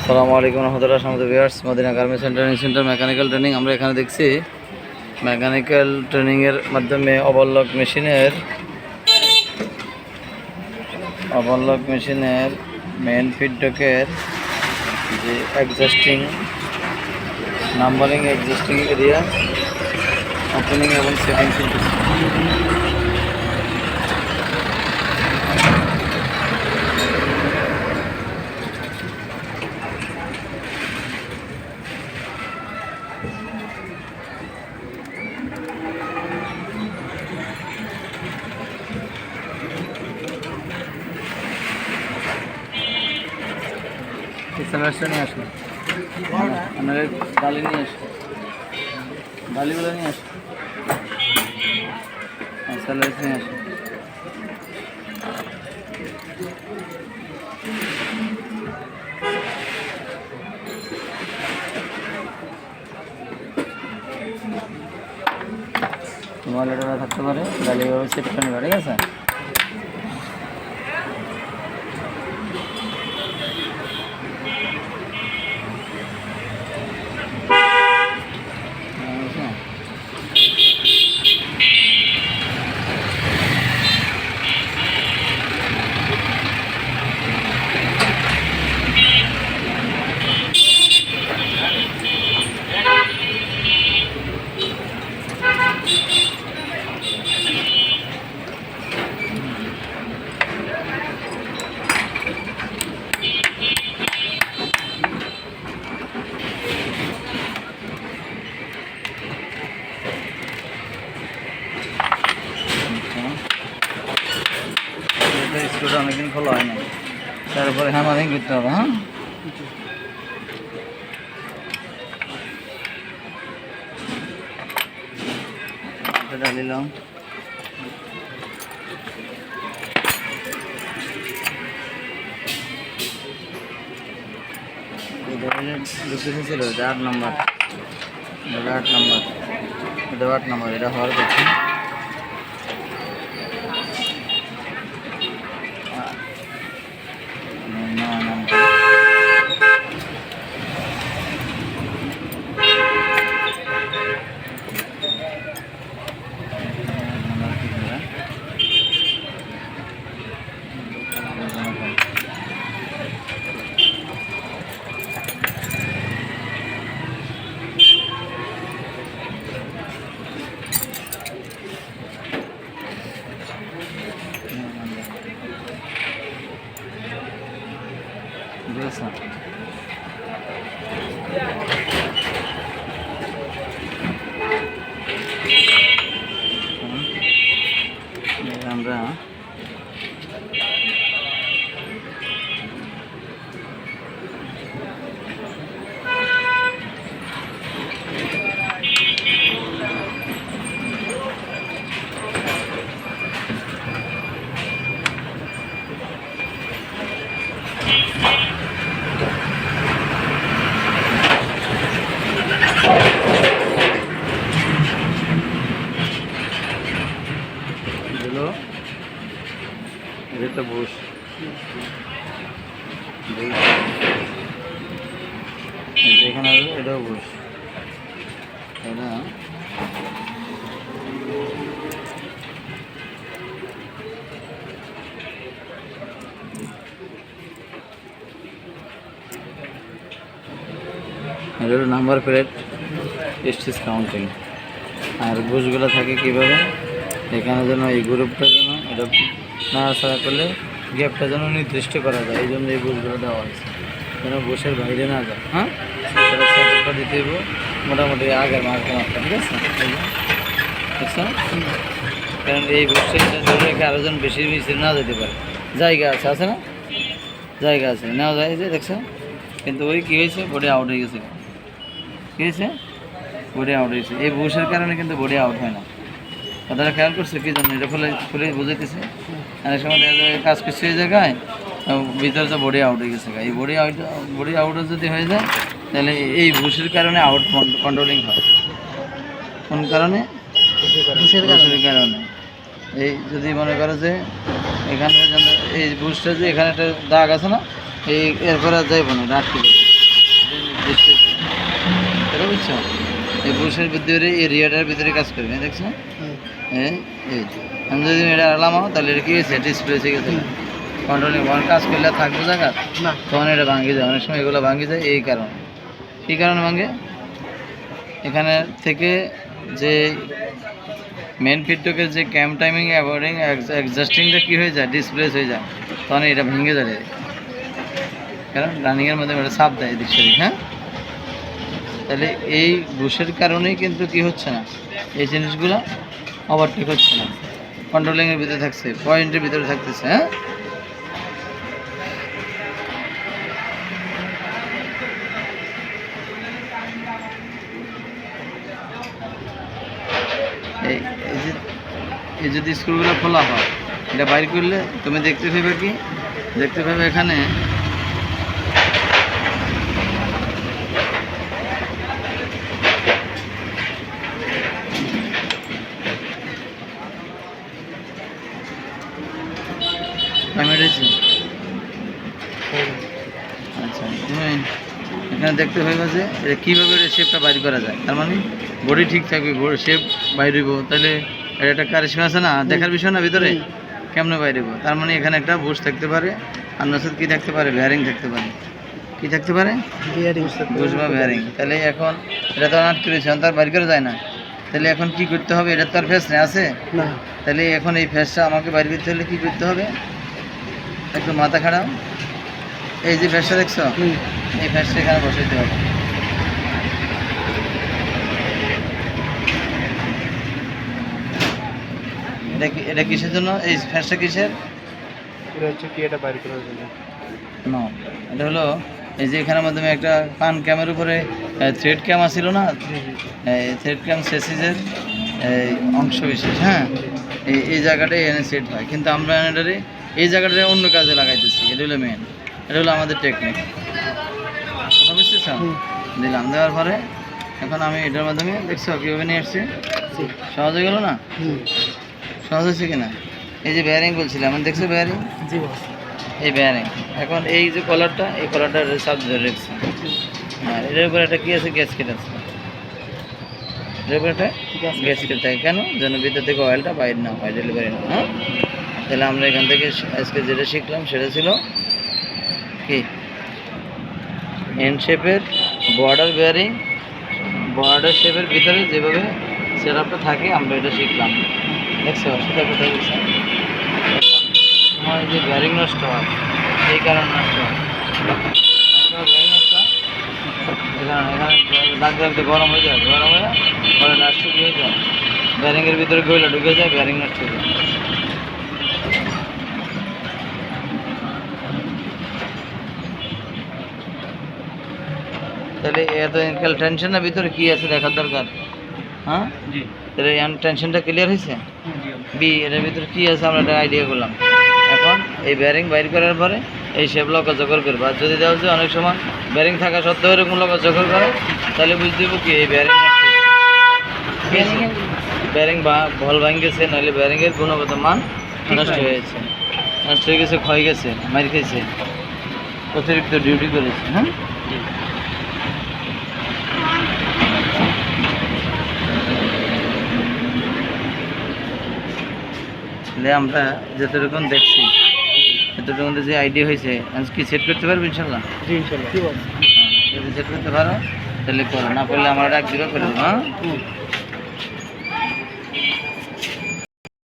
আসসালামু আলাইকুম রহমতুল্লাহ Samad viewers, Madina garments and training centre mechanical training আমরা এখানে দেখছি মেকানিক্যাল ট্রেনিংয়ের মাধ্যমে ওভারলক মেশিনের ওভারলক মেশিনের মেন ফিডব্যাকের যে adjusting numbering adjusting area opening এবং সেটিং স্যালাডটা নিয়ে আসুন। আপনার ডালি নিয়ে আসুন। ডালিগুলো নিয়ে আসুন। স্যালাড নিয়ে আসুন। তোমার এটা থাকতে পারে তাহলে এইভাবে সেট করে নেবে ঠিক আছে হ্যাঁ, এটা স্কুলটা অনেকদিন খোলা হয় না তারপরে হ্যামারিং করতে হবে হ্যাঁ এটা ডালিলাম লোকেশন ছিল এটা আট নম্বর এটা আট নম্বর এটা আট নম্বর এটা হওয়ার কথা আমরা এগুলো এটা বুশ এখানে এটাও বুশ এটা নাম্বার প্লেট স্টিচ কাউন্টিং আর বুশগুলো থাকে কীভাবে? এখানে যেন এই গ্রুপটা যেন এটা না নাড়াচাড়া করলে গ্যাপটা যেন নির্দিষ্ট করা যায় এই জন্য এই বুশগুলো দেওয়া হয়েছে। যেন বসের বাইরে না যায় হ্যাঁ? সেটা দিতে হবে মোটামুটি আগের মাপটা ঠিক আছে? দেখছ কারণ এই রেখে আরও যেন বেশি বেশি না যেতে পারে। জায়গা আছে আছে না? জায়গা আছে, নেওয়া যায় যে দেখছ কিন্তু ওই কী হয়েছে? বডি আউট হয়ে গেছে। কী হয়েছে? বডি আউট হয়েছে। এই বসের কারণে কিন্তু বডি আউট হয় না। কথাটা খেয়াল করছে কি জন্য এটা ফুলে ফুলে বুঝাইতেছে। অনেক সময় দেখা যায় কাজ করছে এই জায়গায় ভিতরে তো বডি আউট হয়ে গেছে এই বডি আউট বডি আউট যদি হয়ে যায় তাহলে এই বুশের কারণে আউট কন্ট্রোলিং হয়। কোন কারণে? কারণে। এই যদি মনে করো যে এখানে এই বুশটা যে এখানে একটা দাগ আছে না এই এরপরে আর যাইব না যাবে দেখছ এই বুশের ভিতরে এই রিয়াটার ভিতরে কাজ করবে দেখছ? এই এই আমি যদি এটা আলামাও তাহলে এটা কি হয়েছে? ডিসপ্লে হয়ে গেছে। কন্ট্রোলিং ওয়ান কাজ করলে থাকবে জায়গা না। তখন এটা ভাঙে যায়। অনেক সময় এগুলো ভাঙে যায় এই কারণে। কী কারণে ভাঙে এখানে থেকে যে মেন ফিডব্যাকের যে ক্যাম টাইমিং অ্যাভয়েডিং অ্যাডজাস্টিংটা কী হয়ে যায়? ডিসপ্লেস হয়ে যায়। তখন এটা ভেঙে যায় direct। কারণ রানিংয়ের মধ্যে এটা চাপ দেয় এদিক সেদিক হ্যাঁ? তাহলে এই বুশের কারণেই কিন্তু কি হচ্ছে না? এই জিনিসগুলো ওভারটেক হচ্ছে না। কন্ট্রোলিংয়ের ভিতরে থাকছে পয়েন্টের ভিতরে থাকতেছে হ্যাঁ? এই যদি স্ক্রুগুলো খোলা হয়, এটা বাইর করলে, তুমি দেখতে পাবে কি? দেখতে পাবে এখানে আমি রেখেছি আচ্ছা তুমি এখানে দেখতে পাইবা যে এটা কীভাবে শেপটা বাইর করা যায়? তার মানে বডি ঠিক থাকবে শেপ বাইর হইব। তাহলে এটা একটা কারিশমা আছে না? দেখার বিষয় না ভিতরে? কেমনে বাইর হইব? তার মানে এখানে একটা বুশ থাকতে পারে আর নসদ কী থাকতে পারে? ব্যারিং থাকতে পারে। কি থাকতে পারে? বুশ বা ব্যারিং তাহলে এখন এটা তো আট করেছে তার বাইর করা যায় না। তাহলে এখন কি করতে হবে? এটা তো আর ফেস নেই আছে? না। তাহলে এখন এই ফেসটা আমাকে বাইর করতে হলে কী করতে হবে? একটু মাথা খাড়াও। এই যে ফেসটা দেখছ? এই ফ্যাসটা এখানে বসাইতে হবে। এটা এটা কিসের জন্য? এই ফ্যাসটা কিসের? এটা হচ্ছে কি এটা বাইর করার জন্য। না এটা হলো এই যে এখানের মাধ্যমে একটা পান ক্যামের উপরে থ্রেড ক্যাম আসছিল না? থ্রেড ক্যাম সেসিসের অংশ বিশেষ হ্যাঁ? এই এই জায়গাটাই এনে সেট হয়। কিন্তু আমরা এটারে এই জায়গাটা অন্য কাজে লাগাইতেছি এটা হলো মেন এটা হলো আমাদের টেকনিক কথা দিলাম দেওয়ার পরে এখন আমি এটার মাধ্যমে দেখছ কীভাবে নিয়ে আসছি? সহজ হয়ে গেল না? সহজ হয়েছে কিনা? এই যে বেয়ারিং বলছিলাম আমি দেখছ বেয়ারিং এই বেয়ারিং এখন এই যে কলারটা এই কলারটা সাব ধরে রেখেছে। আর এটার উপরে একটা কী আছে? গ্যাসকেট আছে। এটার উপরে একটা। গ্যাসকেট থাকে। কেন? যেন ভিতর থেকে অয়েলটা বাইরে না হয় ডেলিভারি না হ্যাঁ? তাহলে আমরা এখান থেকে আজকে যেটা শিখলাম সেটা ছিল কি? এন শেপের বর্ডার বেয়ারিং বর্ডার শেপের ভিতরে যেভাবে সেট আপটা থাকে, আমরা এটা শিখলাম। দেখছ? সেটা কোথায় গেছে সময় যে বেয়ারিং নষ্ট হয় সেই কারণে নষ্ট হয়। নষ্ট গরম হয়ে যায়, গরম হয়ে পরে লাস্টে কী হয়ে যায়। ব্যারিংয়ের ভিতরে গইলা ঢুকে যায় বেয়ারিং নষ্ট হয়ে যায়। তাহলে এত ইনকাল টেনশনের ভিতরে কি আছে দেখার দরকার? হ্যাঁ? জি। তাহলে টেনশনটা ক্লিয়ার হয়েছে? বি এটার ভিতরে কী আছে আমরা একটা আইডিয়া করলাম। এখন এই ব্যারিং বাইর করার পরে এই শেপ লকা জকর করবে। আর যদি দেওয়া যায় অনেক সময় ব্যারিং থাকা সত্ত্বেও এরকম লকা জকর করে তাহলে বুঝতে দেবো কি এই ব্যারিং ব্যারিং বা ভল ভাঙ গেছে নাহলে ব্যারিংয়ের গুণগত মান নষ্ট হয়নি। হয়েছে নষ্ট হয়ে গেছে ক্ষয় গেছে মার খেয়েছে। অতিরিক্ত ডিউটি করেছে হ্যাঁ? তাহলে আমরা যতটুকু দেখছি এতটুকু যে আইডিয়া হয়েছে কি সেট করতে পারব ইনশাল্লাহ? হ্যাঁ, যদি সেট করতে পারো তাহলে করো না করলে আমার ডাক দিবা করে দেবো হ্যাঁ?